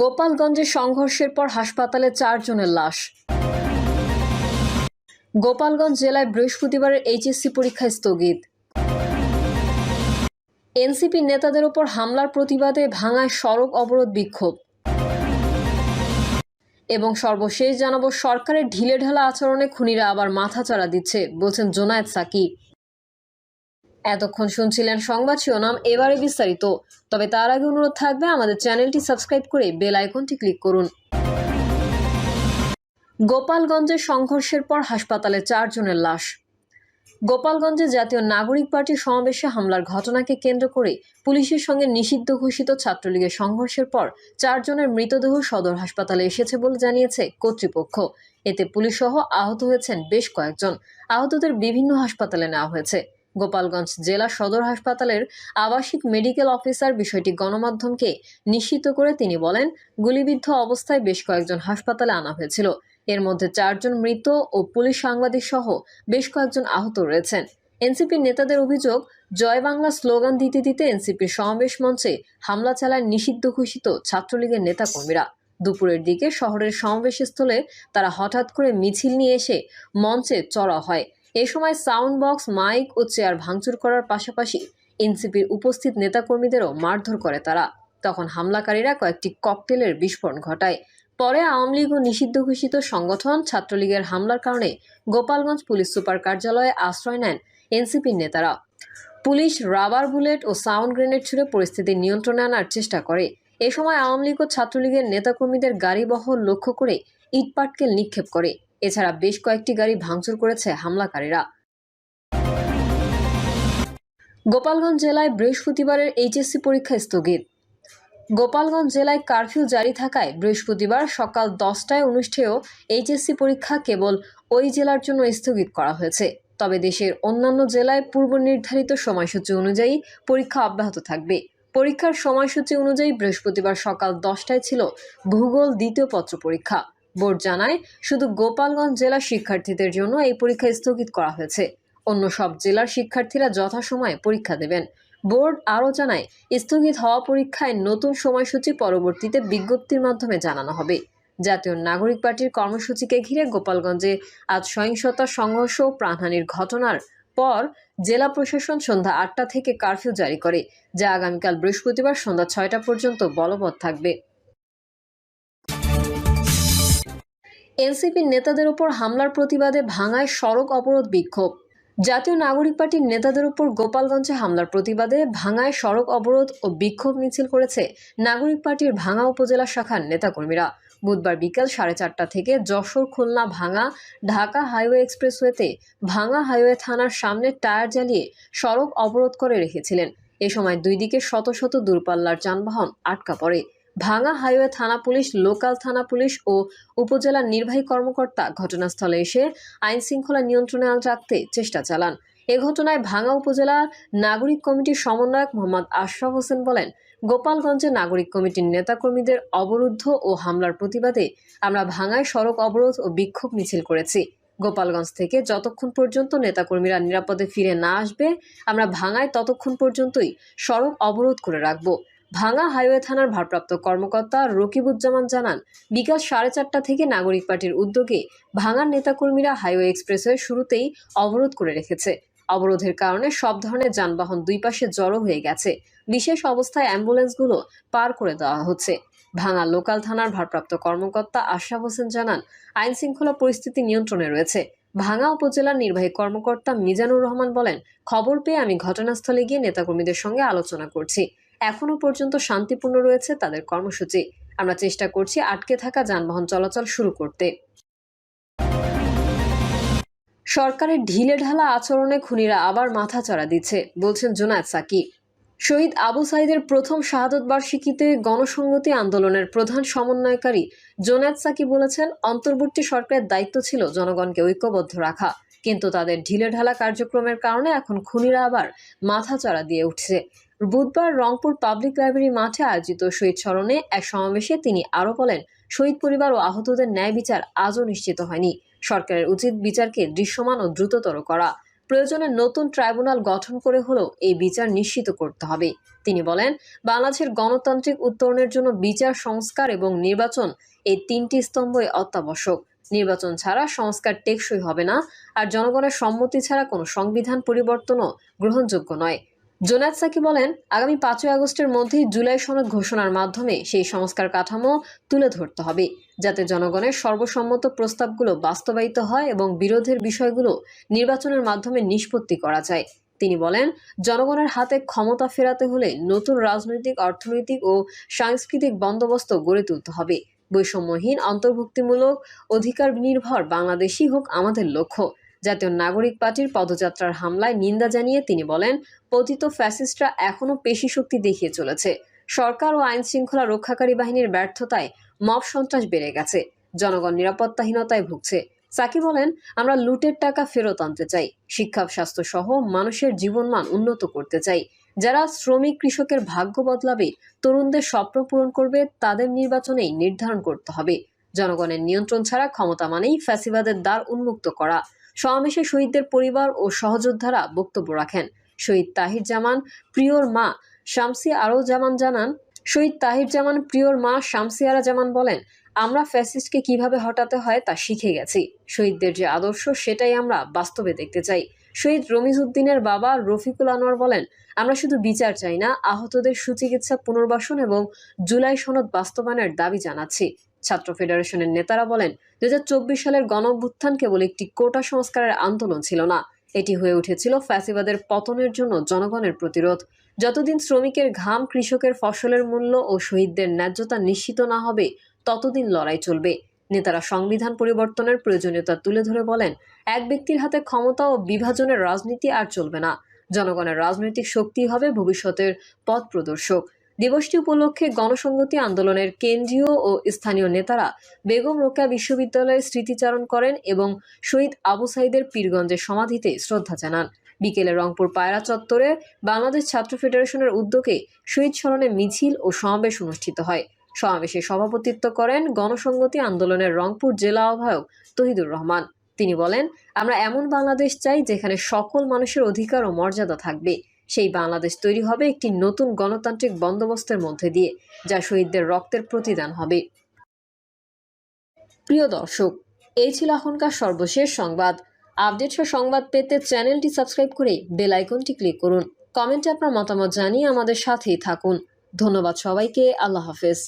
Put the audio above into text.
গোপালগঞ্জে সংঘর্ষের পর হাসপাতালে চারজনের লাশ। গোপালগঞ্জ জেলায় বৃহস্পতিবারের এইচএসসি পরীক্ষা স্থগিত। এনসিপি নেতাদের ওপর হামলার প্রতিবাদে ভাঙায় সড়ক অবরোধ বিক্ষোভ। এবং সর্বশেষ জানাব, সরকারের ঢিলেঢালা আচরণে খুনিরা আবার মাথা মাথাচাড়া দিচ্ছে, বলছেন জোনায়েদ সাকি। এতক্ষণ শুনছিলেন সংবাদ শিরোনাম, এবারে বিস্তারিত। তবে তার আগে অনুরোধ থাকবে আমাদের চ্যানেলটি সাবস্ক্রাইব করে বেল আইকনটি ক্লিক করুন। গোপালগঞ্জে সংঘর্ষের পর হাসপাতালে চারজনের লাশ। গোপালগঞ্জে জাতীয় নাগরিক পার্টির সমাবেশে হামলার ঘটনাকে কেন্দ্র করে পুলিশের সঙ্গে নিষিদ্ধ ঘোষিত ছাত্রলীগের সংঘর্ষের পর চারজনের মৃতদেহ সদর হাসপাতালে এসেছে বলে জানিয়েছে কর্তৃপক্ষ। এতে পুলিশ সহ আহত হয়েছেন বেশ কয়েকজন। আহতদের বিভিন্ন হাসপাতালে নেওয়া হয়েছে। গোপালগঞ্জ জেলা সদর হাসপাতালের আবাসিক মেডিকেল অফিসার বিষয়টি গণমাধ্যমকে নিশ্চিত করে তিনি বলেন, গুলিবিদ্ধ অবস্থায় বেশ কয়েকজন হাসপাতালে আনা হয়েছিল। এর মধ্যে চারজন মৃত ও পুলিশ সাংবাদিক সহ বেশ কয়েকজন আহত রয়েছেন। এনসিপির নেতাদের অভিযোগ, জয় বাংলা স্লোগান দিতে দিতে এনসিপির সমাবেশ মঞ্চে হামলা চালায় নিষিদ্ধ ঘোষিত ছাত্রলীগের নেতাকর্মীরা। দুপুরের দিকে শহরের সমাবেশস্থলে তারা হঠাৎ করে মিছিল নিয়ে এসে মঞ্চে চড়া হয়। এ সময় সাউন্ড বক্স মাইক ও চেয়ার ভাঙচুর করার পাশাপাশি এনসিপির উপস্থিত নেতাকর্মীদেরও মারধর করে তারা। তখন হামলাকারীরা কয়েকটি ককটেলের বিস্ফোরণ ঘটায়। পরে আওয়ামী লীগ ও নিষিদ্ধ ঘোষিত সংগঠন ছাত্রলীগের হামলার কারণে গোপালগঞ্জ পুলিশ সুপার কার্যালয়ে আশ্রয় নেন এনসিপির নেতারা। পুলিশ রাবার বুলেট ও সাউন্ড গ্রেনেড ছুড়ে পরিস্থিতি নিয়ন্ত্রণে আনার চেষ্টা করে। এ সময় আওয়ামী লীগ ও ছাত্রলীগের নেতাকর্মীদের গাড়ি বহর লক্ষ্য করে ইটপাটকেল নিক্ষেপ করে। এছাড়া বেশ কয়েকটি গাড়ি ভাঙচুর করেছে হামলাকারীরা। গোপালগঞ্জ জেলায় বৃহস্পতিবারের এইচএসসি পরীক্ষা স্থগিত। গোপালগঞ্জ জেলায় কারফিউ জারি থাকায় বৃহস্পতিবার সকাল দশটায় অনুষ্ঠেয় এইচএসসি পরীক্ষা কেবল ওই জেলার জন্য স্থগিত করা হয়েছে। তবে দেশের অন্যান্য জেলায় পূর্ব নির্ধারিত সময়সূচি অনুযায়ী পরীক্ষা অব্যাহত থাকবে। পরীক্ষার সময়সূচি অনুযায়ী বৃহস্পতিবার সকাল দশটায় ছিল ভূগোল দ্বিতীয় পত্র পরীক্ষা। বোর্ড জানায়, শুধু গোপালগঞ্জ জেলার শিক্ষার্থীদের জন্য এই পরীক্ষা স্থগিত করা হয়েছে। অন্য সব জেলার শিক্ষার্থীরা যথাসময়ে পরীক্ষা দেবেন। বোর্ড আরও জানায়, স্থগিত হওয়া পরীক্ষায় নতুন সময়সূচি পরবর্তীতে বিজ্ঞপ্তির মাধ্যমে জানানো হবে। জাতীয় নাগরিক পার্টির কর্মসূচিকে ঘিরে গোপালগঞ্জে আজ সহিংসতা সংঘর্ষ ও প্রাণহানির ঘটনার পর জেলা প্রশাসন সন্ধ্যা আটটা থেকে কারফিউ জারি করে, যা আগামীকাল বৃহস্পতিবার সন্ধ্যা ছয়টা পর্যন্ত বলবৎ থাকবে। এনসিপির নেতাদের উপর হামলার প্রতিবাদে ভাঙায় সড়ক অবরোধ বিক্ষোভ। জাতীয় নাগরিক পার্টির নেতাদের উপর গোপালগঞ্জে হামলার প্রতিবাদে ভাঙায় সড়ক অবরোধ ও বিক্ষোভ মিছিল করেছে নাগরিক পার্টির ভাঙা উপজেলা শাখার নেতাকর্মীরা। বুধবার বিকেল সাড়ে চারটা থেকে যশোর খুলনা ভাঙা ঢাকা হাইওয়ে এক্সপ্রেসওয়েতে ভাঙা হাইওয়ে থানার সামনে টায়ার জ্বালিয়ে সড়ক অবরোধ করে রেখেছিলেন। এ সময় দুই দিকে শত শত দূরপাল্লার যানবাহন আটকা পড়ে। ভাঙা হাইওয়ে থানা পুলিশ, লোকাল থানা পুলিশ ও উপজেলার নির্বাহী কর্মকর্তা ঘটনাস্থলে এসে আইন শৃঙ্খলা নিয়ন্ত্রণে রাখতে চেষ্টা চালান। এ ঘটনায় ভাঙা উপজেলার নাগরিক কমিটির সমন্বয়ক মোহাম্মদ আশরাফ হোসেন বলেন, গোপালগঞ্জে নাগরিক কমিটির নেতাকর্মীদের অবরুদ্ধ ও হামলার প্রতিবাদে আমরা ভাঙায় সড়ক অবরোধ ও বিক্ষোভ মিছিল করেছি। গোপালগঞ্জ থেকে যতক্ষণ পর্যন্ত নেতাকর্মীরা নিরাপদে ফিরে না আসবে, আমরা ভাঙায় ততক্ষণ পর্যন্তই সড়ক অবরোধ করে রাখব। ভাঙা হাইওয়ে থানার ভারপ্রাপ্ত কর্মকর্তা রকিবুজ্জামান জানান, বিকাল সাড়ে চারটা থেকে নাগরিক পার্টির উদ্যোগে ভাঙার নেতাকর্মীরা হাইওয়ে এক্সপ্রেসওয়ে শুরুতেই অবরোধ করে রেখেছে। অবরোধের কারণে সব ধরনের যানবাহন দুই পাশে জড়ো হয়ে গেছে। বিশেষ অবস্থায় অ্যাম্বুলেন্সগুলো পার করে দেওয়া হচ্ছে। ভাঙা লোকাল থানার ভারপ্রাপ্ত কর্মকর্তা আশরাফ হোসেন জানান আইন শৃঙ্খলা পরিস্থিতি নিয়ন্ত্রণে রয়েছে। ভাঙা উপজেলার নির্বাহী কর্মকর্তা মিজানুর রহমান বলেন, খবর পেয়ে আমি ঘটনাস্থলে গিয়ে নেতাকর্মীদের সঙ্গে আলোচনা করছি। এখনও পর্যন্ত শান্তিপূর্ণ রয়েছে তাদের কর্মসূচি। আমরা চেষ্টা করছি আটকে থাকা যানবাহন চলাচল শুরু করতে। সরকারের ঢিলে ঢালা আচরণে খুনিরা আবার মাথা চড়া দিচ্ছে, বলছেন জোনায়েদ সাকি। শহীদ আবু সাইদের প্রথম শাহাদত বার্ষিকীতে গণসংহতি আন্দোলনের প্রধান সমন্বয়কারী জোনায়েদ সাকি বলেছেন, অন্তর্বর্তী সরকারের দায়িত্ব ছিল জনগণকে ঐক্যবদ্ধ রাখা, কিন্তু তাদের ঢিলে ঢালা কার্যক্রমের কারণে এখন খুনিরা আবার মাথা চড়া দিয়ে উঠছে। বুধবার রংপুর পাবলিক লাইব্রেরি মাঠে আয়োজিত শহীদ স্মরণে এক সমাবেশে তিনি আরও বলেন, শহীদ পরিবার ও আহতদের ন্যায় বিচার আজও নিশ্চিত হয়নি। সরকারের উচিত বিচারকে দৃশ্যমান ও দ্রুততর করা। প্রয়োজনে নতুন ট্রাইব্যুনাল গঠন করে হলেও এই বিচার নিশ্চিত করতে হবে। তিনি বলেন, বাংলাদেশের গণতান্ত্রিক উত্তরণের জন্য বিচার, সংস্কার এবং নির্বাচন এই তিনটি স্তম্ভই অত্যাবশ্যক। নির্বাচন ছাড়া সংস্কার টেকসই হবে না, আর জনগণের সম্মতি ছাড়া কোনো সংবিধান পরিবর্তনও গ্রহণযোগ্য নয়। জোনায়েদ সাকি বলেন, আগামী পাঁচই আগস্টের মধ্যেই জুলাই সনদ ঘোষণার মাধ্যমে সেই সংস্কার কাঠামো তুলে ধরতে হবে, যাতে জনগণের সর্বসম্মত প্রস্তাবগুলো বাস্তবায়িত হয় এবং বিরোধের বিষয়গুলো নির্বাচনের মাধ্যমে নিষ্পত্তি করা যায়। তিনি বলেন, জনগণের হাতে ক্ষমতা ফেরাতে হলে নতুন রাজনৈতিক, অর্থনৈতিক ও সাংস্কৃতিক বন্দোবস্ত গড়ে তুলতে হবে। বৈষম্যহীন, অন্তর্ভুক্তিমূলক অধিকার নির্ভর বাংলাদেশই হোক আমাদের লক্ষ্য। জাতীয় নাগরিক পার্টির পদযাত্রার হামলায় নিন্দা জানিয়ে তিনি বলেন, পতিত ফ্যাসিস্টরা এখনও পেশি শক্তি দেখিয়ে চলেছে। সরকার ও আইন শৃঙ্খলা রক্ষাকারী বাহিনীর ব্যর্থতায় মব সন্ত্রাস বেড়ে গেছে, জনগণ নিরাপত্তাহীনতায় ভুগছে। সাকি বলেন, আমরা লুটের টাকা ফেরত আনতে চাই, শিক্ষা স্বাস্থ্য সহ মানুষের জীবনমান উন্নত করতে চাই। যারা শ্রমিক, কৃষকের ভাগ্য বদলাবে, তরুণদের স্বপ্ন পূরণ করবে, তাদের নির্বাচনেই নির্ধারণ করতে হবে। জনগণের নিয়ন্ত্রণ ছাড়া ক্ষমতা মানেই ফ্যাসিবাদের দ্বার উন্মুক্ত করা। সমাবেশে শহীদদের পরিবার ও সহযোদ্ধারা বক্তব্য রাখেন। শহীদ তাহির জামান, প্রিয়র মা শামসি আরও জামান জানান, শহীদ তাহির জামান, প্রিয়র মা শামসি আরা জামান বলেন, আমরা ফ্যাসিস্টকে কীভাবে হটাতে হয় তা শিখে গেছি। শহীদদের যে আদর্শ, সেটাই আমরা বাস্তবে দেখতে চাই শহীদ রমিজ উদ্দিনের বাবা রফিকুল আনোয়ার বলেন, আমরা শুধু বিচার চাই না, আহতদের সুচিকিৎসা পুনর্বাসন এবং জুলাই সনদ বাস্তবায়নের দাবি জানাচ্ছি। ছাত্র ফেডারেশনের নেতারা বলেন দু হাজার চব্বিশ সালের গণঅভ্যুত্থান কেবল একটি কোটা সংস্কারের আন্দোলন ছিল না। এটি হয়ে উঠেছিল ফ্যাসিবাদের পতনের জন্য জনগণের প্রতিরোধ। যতদিন শ্রমিকের ঘাম কৃষকের ফসলের মূল্য ও শহীদদের ন্যায্যতা নিশ্চিত না হবে, ততদিন লড়াই চলবে। নেতারা সংবিধান পরিবর্তনের প্রয়োজনীয়তা তুলে ধরে বলেন, এক ব্যক্তির হাতে ক্ষমতা ও বিভাজনের রাজনীতি আর চলবে না। জনগণের রাজনৈতিক শক্তি হবে ভবিষ্যতের পথ প্রদর্শক। দিবসটি উপলক্ষে গণসংহতি আন্দোলনের কেন্দ্রীয় ও স্থানীয় নেতারা বেগম রোকেয়া বিশ্ববিদ্যালয়ে স্মৃতিচারণ করেন এবং শহীদ আবু সাইদের পীরগঞ্জের সমাধিতে শ্রদ্ধা জানান। বিকেলে রংপুর পায়রা চত্বরে বাংলাদেশ ছাত্র ফেডারেশনের উদ্যোগে শহীদ স্মরণে মিছিল ও সমাবেশ অনুষ্ঠিত হয়। সমাবেশে সভাপতিত্ব করেন গণসংহতি আন্দোলনের রংপুর জেলা আহ্বায়ক তহিদুর রহমান। তিনি বলেন, আমরা এমন বাংলাদেশ চাই যেখানে সকল মানুষের অধিকার ও মর্যাদা থাকবে। সেই বাংলাদেশ তৈরি হবে একটি নতুন গণতান্ত্রিক বন্দোবস্তের মধ্যে দিয়ে, যা শহীদদের রক্তের প্রতিদান হবে। প্রিয় দর্শক, এই ছিল এখনকার সর্বশেষ সংবাদ। আপডেট সহ সংবাদ পেতে চ্যানেলটি সাবস্ক্রাইব করে বেল আইকনটি ক্লিক করুন। কমেন্টে আপনার মতামত জানিয়ে আমাদের সাথেই থাকুন। ধন্যবাদ সবাইকে। আল্লাহ হাফেজ।